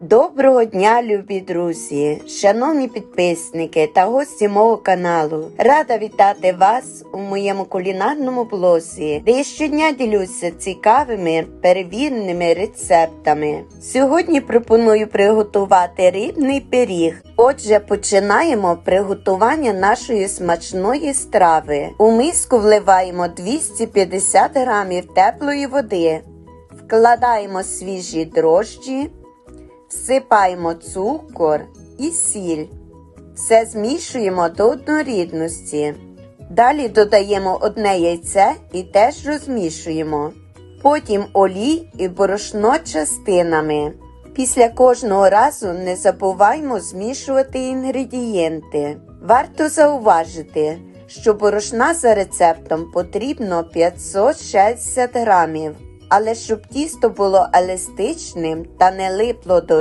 Доброго дня, любі друзі, шановні підписники та гості мого каналу. Рада вітати вас у моєму кулінарному блозі, де я щодня ділюся цікавими перевіреними рецептами. Сьогодні пропоную приготувати рибний пиріг. Отже, починаємо приготування нашої смачної страви. У миску вливаємо 250 грамів теплої води, вкладаємо свіжі дрожджі. Всипаємо цукор і сіль. Все змішуємо до однорідності. Далі додаємо одне яйце і теж розмішуємо. Потім олій і борошно частинами. Після кожного разу не забуваймо змішувати інгредієнти. Варто зауважити, що борошна за рецептом потрібно 560 грамів. Але щоб тісто було еластичним та не липло до